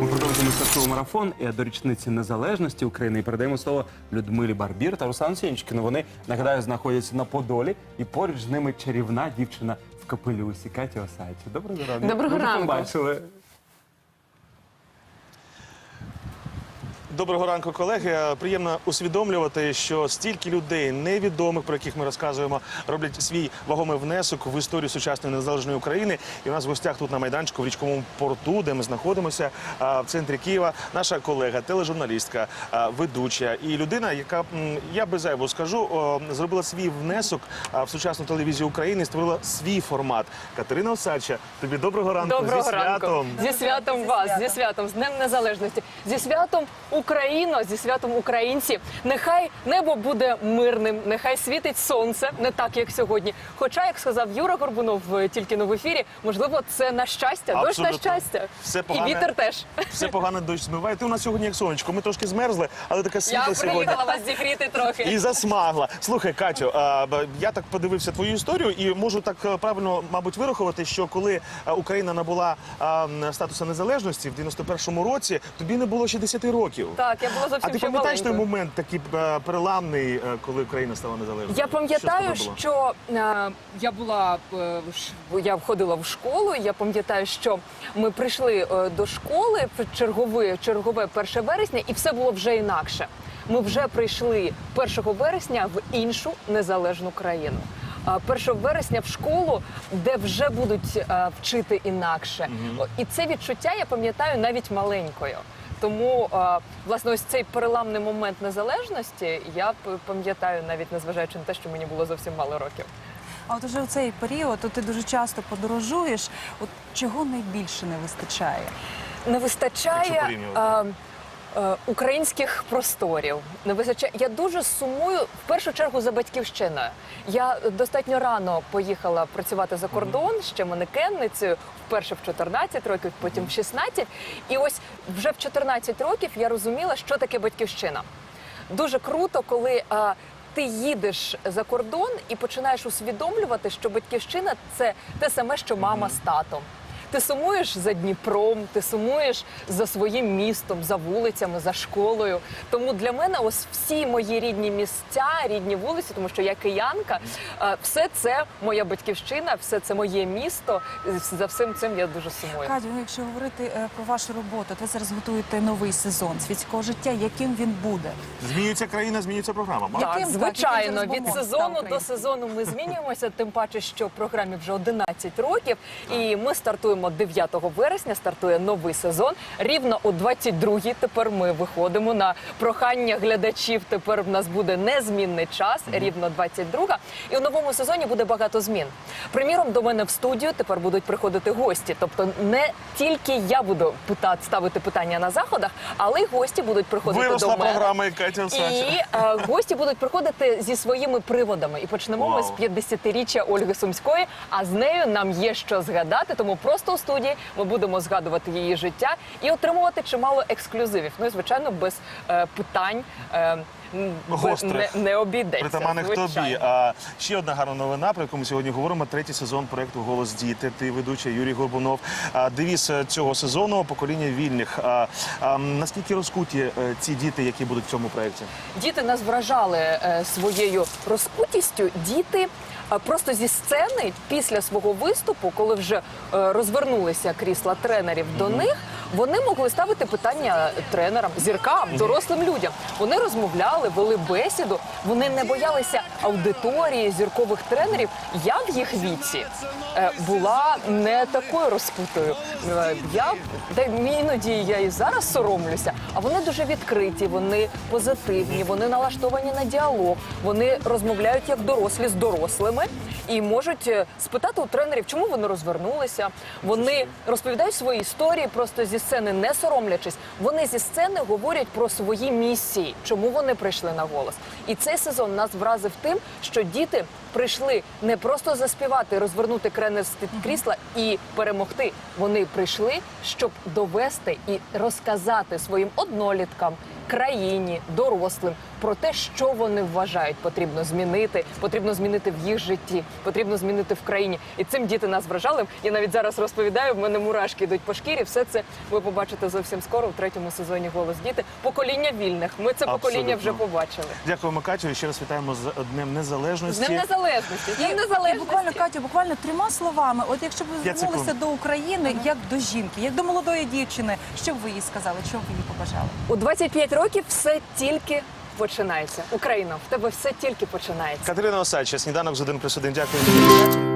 Ми продовжуємо святковий марафон і до річниці незалежності України і передаємо слово Людмилі Барбір та Руслану Сінічкіну. Вони нагадаю знаходяться на Подолі, і поруч з ними чарівна дівчина в капелюсі Катя Осадча. Доброго ранку. Доброго Ми ранку. побачили. Доброго ранку, колеги. Приємно усвідомлювати, що стільки людей невідомих, про яких ми розказуємо, роблять свій вагомий внесок в історію сучасної незалежної України. І у нас в гостях тут на майданчику в річковому порту, де ми знаходимося в центрі Києва. Наша колега, тележурналістка, ведуча і людина, яка я без зайву скажу, зробила свій внесок в сучасну телевізію України, створила свій формат. Катерина Осадча, тобі доброго ранку Доброго зі ранку. святом. Зі святом вас, зі святом, з Днем Незалежності, зі святом Україно, зі святом українці. Нехай небо буде мирним, нехай світить сонце, не так як сьогодні. Хоча, як сказав Юра Горбунов е, тільки но в ефірі, можливо, це на щастя, дощ на щастя. Все І вітер теж. Все погано дощ змиває. Ти у нас сьогодні як сонечко. Ми трошки змерзли, але така Я світла сьогодні. приїхала вас зігріти трохи. І засмагла. Слухай, Катю, я так подивився твою історію і можу так е, правильно, мабуть, вирахувати, що коли е, Україна набула статусу незалежності в 91-му році, тобі не було ще 10 років. Так, я була А зовсім ти ще пам'ятаєш той маленькою. момент такий е, переламний, е, коли Україна стала незалежною? Я пам'ятаю, Що з тобою було? що е, я була е, в ш- я входила в школу. і Я пам'ятаю, що ми прийшли е, до школи в чергове, чергове 1 вересня, і все було вже інакше. Ми вже прийшли 1 вересня в іншу незалежну країну. А 1 вересня в школу, де вже будуть е, вчити інакше. О, І це відчуття я пам'ятаю навіть маленькою. Тому власне ось цей переламний момент незалежності я пам'ятаю навіть незважаючи на те, що мені було зовсім мало років. А от уже у цей період от ти дуже часто подорожуєш. От чого найбільше не вистачає? Не вистачає порівнювати. Е, українських просторів. Не вистачає. Я дуже сумую в першу чергу за батьківщиною. Я достатньо рано поїхала працювати за кордон ще манекенницею. Вперше в 14 років, потім в 16. І ось вже в 14 років я розуміла, що таке батьківщина. Дуже круто, коли. е, ти їдеш за кордон і починаєш усвідомлювати, що батьківщина це те саме, що мама з татом. Ти сумуєш за Дніпром, ти сумуєш за своїм містом, за вулицями, за школою. Тому для мене ось всі мої рідні місця, рідні вулиці, тому що я киянка, е, все це моя батьківщина, все це моє місто. За всім цим я дуже сумую. Катю, ну, якщо говорити е, про вашу роботу, ви зараз готуєте новий сезон світського життя. Яким він буде? Змінюється країна, змінюється програма. Так, звичайно, від сезону до сезону ми змінюємося. Тим паче, що в програмі вже 11 років, і ми стартуємо 9 вересня. Стартує новий сезон. Рівно о 22-й Тепер ми виходимо на прохання глядачів. Тепер в нас буде незмінний час, рівно 22 І у новому сезоні буде багато змін. Приміром, до мене в студію тепер будуть приходити гості. Тобто, не тільки я буду питати ставити питання на заходах, але й гості будуть приходити Виросла до мене. програма і Катя Осадча. І е, гості будуть приходити зі своїми приводами. І почнемо ми з Вау. 50-річчя Ольги Сумської. А з нею нам є що згадати. Тому просто у студії ми будемо згадувати її життя і отримувати чимало ексклюзивів. Ну і звичайно, без е, питань. Е, Гострих. не, не обійдеться. Притаманних звичайно. тобі. А ще одна гарна новина, про яку ми сьогодні говоримо. Третій сезон проекту Голос діти. Ти ведучий Юрій Горбунов. А, девіз е, цього сезону покоління вільних. А, а, наскільки розкуті е, ці діти, які будуть в цьому проєкті? Діти нас вражали е, своєю розкутістю. Діти просто зі сцени після свого виступу, коли вже е, розвернулися крісла тренерів до них, вони могли ставити питання тренерам, зіркам, дорослим людям. Вони розмовляли, вели бесіду. Вони не боялися аудиторії, зіркових тренерів. Я в їх віці е, була не такою розпутою. Е, Я та іноді я і зараз соромлюся, а вони дуже відкриті, вони позитивні, вони налаштовані на діалог, вони розмовляють як дорослі з дорослими і можуть е, спитати у тренерів, чому вони розвернулися. Вони розповідають свої історії просто зі сцени, не соромлячись. Вони зі сцени говорять про свої місії, чому вони прийшли на голос. І цей сезон нас вразив тим, що діти прийшли не просто заспівати, розвернути кренерське крісла і перемогти. Вони прийшли, щоб довести і розказати своїм одноліткам, країні, дорослим про те, що вони вважають потрібно змінити, потрібно змінити в їх житті, потрібно змінити в країні. І цим діти нас вражали. Я навіть зараз розповідаю, в мене мурашки йдуть по шкірі. Все це ви побачите зовсім скоро в третьому сезоні Голос діти. Покоління вільних. Ми це покоління вже побачили. Дякуємо, Катю. І ще раз вітаємо з Днем Незалежності. Днем незалежності. Днем І незалежності. буквально Катю, буквально трьома словами. От якщо б ви звернулися до України як до жінки, як до молодої дівчини, що б ви їй сказали? Що б ви їй побажали? У 25 років все тільки починається. Україна, в тебе все тільки починається. Катерина Осадча, сніданок з один плюс один. Дякую.